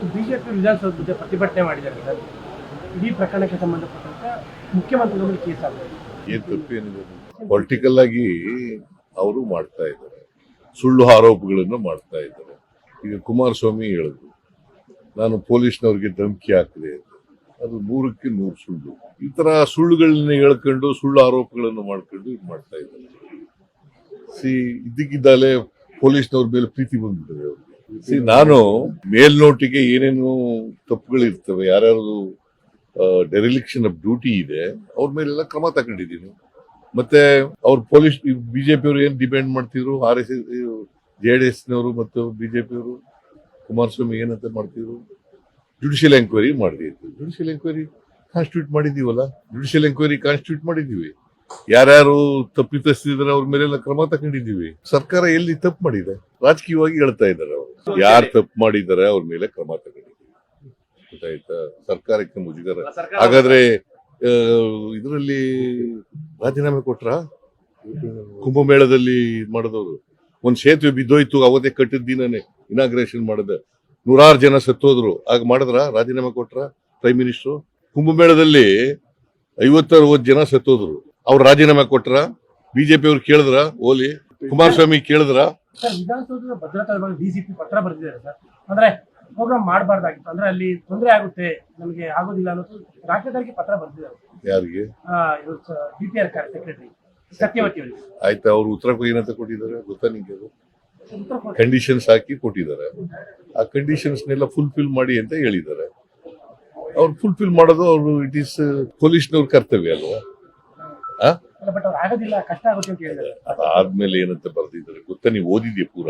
ಇವತ್ತು ಬಿಜೆಪಿ ವಿಧಾನಸೌಧ ಮುಂದೆ ಪ್ರತಿಭಟನೆ ಮಾಡಿದ್ದಾರೆ ಸರ್. ಇಡೀ ಪ್ರಕರಣಕ್ಕೆ ಸಂಬಂಧಪಟ್ಟಂತೆ ಮುಖ್ಯಮಂತ್ರಿಗಳ ಮೇಲೆ ಕೇಸ್ ಪೊಲಿಟಿಕಲ್ ಆಗಿ ಅವರು ಮಾಡ್ತಾ ಇದ್ದಾರೆ. ಸುಳ್ಳು ಆರೋಪಗಳನ್ನು ಮಾಡ್ತಾ ಇದ್ದಾರೆ. ಈಗ ಕುಮಾರಸ್ವಾಮಿ ಹೇಳಿದ್ರು, ನಾನು ಪೊಲೀಸ್ನವ್ರಿಗೆ ಧಮಕಿ ಹಾಕಿದೆ. ಅದು ನೂರಕ್ಕೆ ನೂರು ಸುಳ್ಳು. ಈ ತರ ಸುಳ್ಳುಗಳನ್ನ ಹೇಳ್ಕೊಂಡು, ಸುಳ್ಳು ಆರೋಪಗಳನ್ನು ಮಾಡ್ಕೊಂಡು ಇದು ಮಾಡ್ತಾ ಇದ್ದಾರೆ. ಸಿ ಇದಕ್ಕಿದ್ದಾಲೆ ಪೊಲೀಸ್ನವ್ರ ಮೇಲೆ ಪ್ರೀತಿ ಬಂದ್ಬಿಟ್ಟಿದೆ ಅವ್ರಿಗೆ. ಸಿ ನಾನು ಮೇಲ್ನೋಟಿಗೆ ಏನೇನು ತಪ್ಪುಗಳಿರ್ತವೆ ಯಾರ್ಯಾರು ಡೆರಿಲಿಕ್ಷನ್ ಆಫ್ ಡ್ಯೂಟಿ ಇದೆ, ಅವ್ರ ಮೇಲೆಲ್ಲ ಕ್ರಮ ತಗೊಂಡಿದ್ದೀನಿ. ಮತ್ತೆ ಅವ್ರು ಪೊಲೀಸ್ ಬಿಜೆಪಿ ಅವರು ಏನ್ ಡಿಪೆಂಡ್ ಮಾಡ್ತಿದ್ರು? R S S J D ಎಸ್ನವರು ಮತ್ತು ಬಿಜೆಪಿ ಅವರು, ಕುಮಾರಸ್ವಾಮಿ ಏನಂತ ಮಾಡ್ತಿದ್ರು? ಜುಡಿಷಿಯಲ್ ಎಂಕ್ವೈರಿ ಮಾಡಿದ್ರು ಜುಡಿಷಿಯಲ್ ಎಂಕ್ವೈರಿ ಕಾನ್ಸ್ಟಿಟ್ಯೂಟ್ ಮಾಡಿದೀವಲ್ಲ ಜುಡಿಷಿಯಲ್ ಎಂಕ್ವೈರಿ ಕಾನ್ಸ್ಟಿಟ್ಯೂಟ್ ಮಾಡಿದೀವಿ ಯಾರ್ಯಾರು ತಪ್ಪಿತಸ್ಥಿದ್ರೆ ಅವ್ರ ಮೇಲೆಲ್ಲ ಕ್ರಮ ತಗೊಂಡಿದ್ದೀವಿ. ಸರ್ಕಾರ ಎಲ್ಲಿ ತಪ್ಪು ಮಾಡಿದೆ? ರಾಜಕೀಯವಾಗಿ ಹೇಳ್ತಾ ಇದ್ದಾರೆ ಅವರು. ಯಾರು ತಪ್ಪು ಮಾಡಿದ್ದಾರೆ, ಅವ್ರ ಮೇಲೆ ಕ್ರಮ ತಗೊಂಡಿದ್ದೀವಿ. ಗೊತ್ತಾಯ್ತಾ? ಸರ್ಕಾರಕ್ಕೆ ಮುಜುಗರ. ಹಾಗಾದ್ರೆ ಇದರಲ್ಲಿ ರಾಜೀನಾಮೆ ಕೊಟ್ರ? ಕುಂಭಮೇಳದಲ್ಲಿ ಮಾಡಿದವರು. ಒಂದ್ ಸೇತುವೆ ಬಿದ್ದೋಯ್ತು, ಅವತ್ತೇ ಕಟ್ಟಿದ ದಿನನೆ ಇನಾಗ್ರೇಷನ್ ಮಾಡಿದ. ನೂರಾರು ಜನ ಸತ್ತೋದ್ರು. ಆಗ ಮಾಡಿದ್ರ? ರಾಜೀನಾಮೆ ಕೊಟ್ರ? ಪ್ರೈಮ್ ಮಿನಿಸ್ಟರ್ ಕುಂಭಮೇಳದಲ್ಲಿ ಐವತ್ತರವತ್ತು ಜನ ಸತ್ತೋದ್ರು. ಅವ್ರು ರಾಜೀನಾಮೆ ಕೊಟ್ರ ಬಿಜೆಪಿ ಅವ್ರು ಕೇಳಿದ್ರ ಓಲಿ ಕುಮಾರಸ್ವಾಮಿ ಕೇಳಿದ್ರ. ವಿಧಾನಸೌಧದ ಭದ್ರತಾ ವಿಭಾಗ ಡಿಸಿಪಿ ಪತ್ರ ಬರೆದಿದ್ದಾರೆ ಸರ್. ಅಂದ್ರೆ ಪ್ರೋಗ್ರಾಮ್ ಮಾಡಬಾರ್ದಾಗಿತ್ತು. ಅಂದ್ರೆ ಅಲ್ಲಿ ತೊಂದರೆ ಆಗುತ್ತೆ ನಮಗೆ ಆಗೋದಿಲ್ಲ ಅನ್ನೋದು ರಾಜ್ಯದವರಿಗೆ ಪತ್ರ ಬರೆದಿದ್ದಾರೆ. ಯಾರಿಗೆ? D P R secretary Satyavathi ಅವರಿಗೆ. ಆಯ್ತಾ ಅವ್ರು ಉತ್ತರ ಏನಂತ ಕೊಟ್ಟಿದ್ದಾರೆ ಗೊತ್ತಾ ನಿಂಗೆ ಅದು? ಕಂಡೀಷನ್ಸ್ ಹಾಕಿ ಕೊಟ್ಟಿದ್ದಾರೆ. ಆ ಕಂಡೀಷನ್ಸ್ನೆಲ್ಲ ಫುಲ್ಫಿಲ್ ಮಾಡಿ ಅಂತ ಹೇಳಿದ್ದಾರೆ. ಅವ್ರು ಫುಲ್ಫಿಲ್ ಮಾಡೋದು ಅವರು ಇಟ್ ಈಸ್ ಪೊಲೀಸ್ನವ್ರ ಕರ್ತವ್ಯ ಅಲ್ವಾ? ಅದಾದ್ಮೇಲೆ ಏನಂತ ಬರ್ದಿದ್ದಾರೆ. ಗೊತ್ತ ನೀವು ಓದಿದ್ಯಾ ಪೂರ?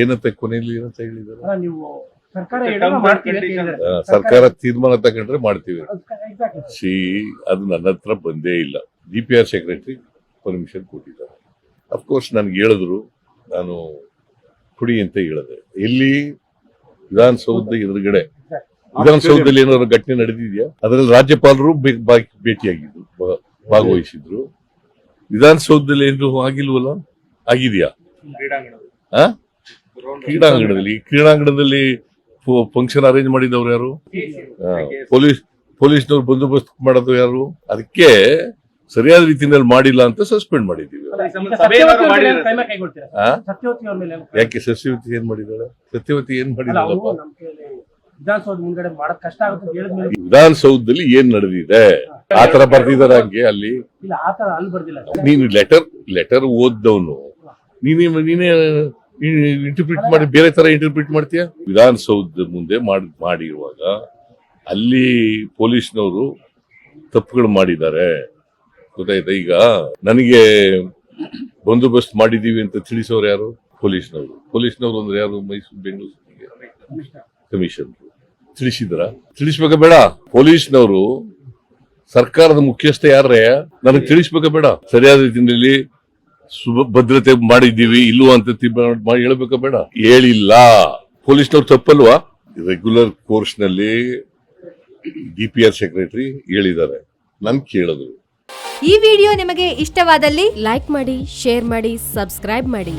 ಏನಂತ ಕೊನೆಯಲ್ಲಿ ಏನಂತ ಹೇಳಿದ್ದಾರೆ? ಸರ್ಕಾರ ತೀರ್ಮಾನ ತಗೊಂಡ್ರೆ ಮಾಡ್ತೀವಿ. ಎಕ್ಸಾಕ್ಟ್ಲಿ ಸಿ ಅದು ನನ್ನ ಹತ್ರ ಬಂದೇ ಇಲ್ಲ. D P R secretary permission ಕೊಟ್ಟಿದ್ದಾರೆ. ಅಫ್ಕೋರ್ಸ್ ನನ್ಗೆ ಹೇಳಿದ್ರು. ನಾನು ಕುಡಿ ಅಂತ ಹೇಳಿದೆ. ಎಲ್ಲಿ? ವಿಧಾನಸೌಧ ಎದುರುಗಡೆ. ವಿಧಾನಸೌಧದಲ್ಲಿ ಏನಾದ್ರು ಘಟನೆ ನಡೆದಿದೆಯಾ? ಅದರಲ್ಲಿ ರಾಜ್ಯಪಾಲರು ಭೇಟಿಯಾಗಿದ್ರು ಭಾಗವಹಿಸಿದ್ರು. ವಿಧಾನಸೌಧದಲ್ಲಿ ಏನು ಆಗಿಲ್ವಲ್ಲ? ಆಗಿದೆಯಾ? ಆ? ಕ್ರೀಡಾಂಗಣದಲ್ಲಿ. ಕ್ರೀಡಾಂಗಣದಲ್ಲಿ ಫಂಕ್ಷನ್ ಅರೇಂಜ್ ಮಾಡಿದವ್ರು ಯಾರು? ಆ, ಪೊಲೀಸ್ ಪೊಲೀಸ್ನವ್ರು ಬಂದೋಬಸ್ತ್ ಮಾಡೋದು ಯಾರು? ಅದಕ್ಕೆ ಸರಿಯಾದ ರೀತಿಯಲ್ಲಿ ಮಾಡಿಲ್ಲ ಅಂತ ಸಸ್ಪೆಂಡ್ ಮೇಲೆ ಯಾಕೆ ಸತ್ಯವತಿ ಏನ್ ಮಾಡಿದಾಳೆ ಸತ್ಯವತಿ ಏನ್ ಮಾಡಿದಾಳಪ್ಪ ವಿಧಾನಸೌಧದಲ್ಲಿ ಏನ್ ನಡೆದಿದೆ? ಆತರ ಬರ್ದಿದಾರ ಹಂಗೆ ಅಲ್ಲಿ. ಇಲ್ಲ ಆತರ ಅಲ್ಲಿ ಬರ್ದಿಲ್ಲ. ನೀನು ಲೆಟರ್ ಲೆಟರ್ ಓದ್ದವನು. ನೀನೇ ನೀನೇ ಇಂಟರ್ಪ್ರಿಟ್ ಮಾಡಿ ಬೇರೆ ತರ ಇಂಟರ್ಪ್ರಿಟ್ ಮಾಡ್ತೀಯ? ವಿಧಾನಸೌಧ ಮುಂದೆ ಮಾಡಿ ಮಾಡಿರುವಾಗ ಅಲ್ಲಿ ಪೊಲೀಸ್ನವರು ತಪ್ಪುಗಳು ಮಾಡಿದ್ದಾರೆ. ಗೊತ್ತಾಯ್ತಾ? ಈಗ ನನಗೆ ಬಂದೋಬಸ್ತ್ ಮಾಡಿದೀವಿ ಅಂತ ತಿಳಿಸೋರು ಯಾರು? ಪೊಲೀಸ್ನವರು. ಪೊಲೀಸ್ನವರು ಅಂದ್ರೆ ಯಾರು? ಮೈಸೂರು ಬೆಂಗಳೂರು ಕಮಿಷನ್ ತಿಳಿಸಿದ್ರ? ತಿಳಿಸ್ಬೇಕ ಬೇಡ. ಪೊಲೀಸ್ನವರು ಸರ್ಕಾರದ ಮುಖ್ಯಸ್ಥ ಯಾರೇ ನನಗೆ ತಿಳಿಸ್ಬೇಕ ಬೇಡ. ಸರಿಯಾದ ರೀತಿಯಲ್ಲಿ ಭದ್ರತೆ ಮಾಡಿದ್ದೀವಿ ಇಲ್ಲೂ ಅಂತ ಹೇಳ್ಬೇಕ ಬೇಡ. ಹೇಳಿಲ್ಲ. ಪೊಲೀಸ್ನವ್ರು ತಪ್ಪಲ್ವಾ? ರೆಗ್ಯುಲರ್ ಕೋರ್ಸ್ನಲ್ಲಿ ಡಿ ಪಿ ಆರ್ ಸೆಕ್ರೆಟರಿ ಹೇಳಿದ್ದಾರೆ. ನನ್ ಕೇಳಿದ್ರು ಈ ವಿಡಿಯೋ ನಿಮಗೆ ಇಷ್ಟವಾದಲ್ಲಿ ಲೈಕ್ ಮಾಡಿ, ಶೇರ್ ಮಾಡಿ, ಸಬ್ಸ್ಕ್ರೈಬ್ ಮಾಡಿ.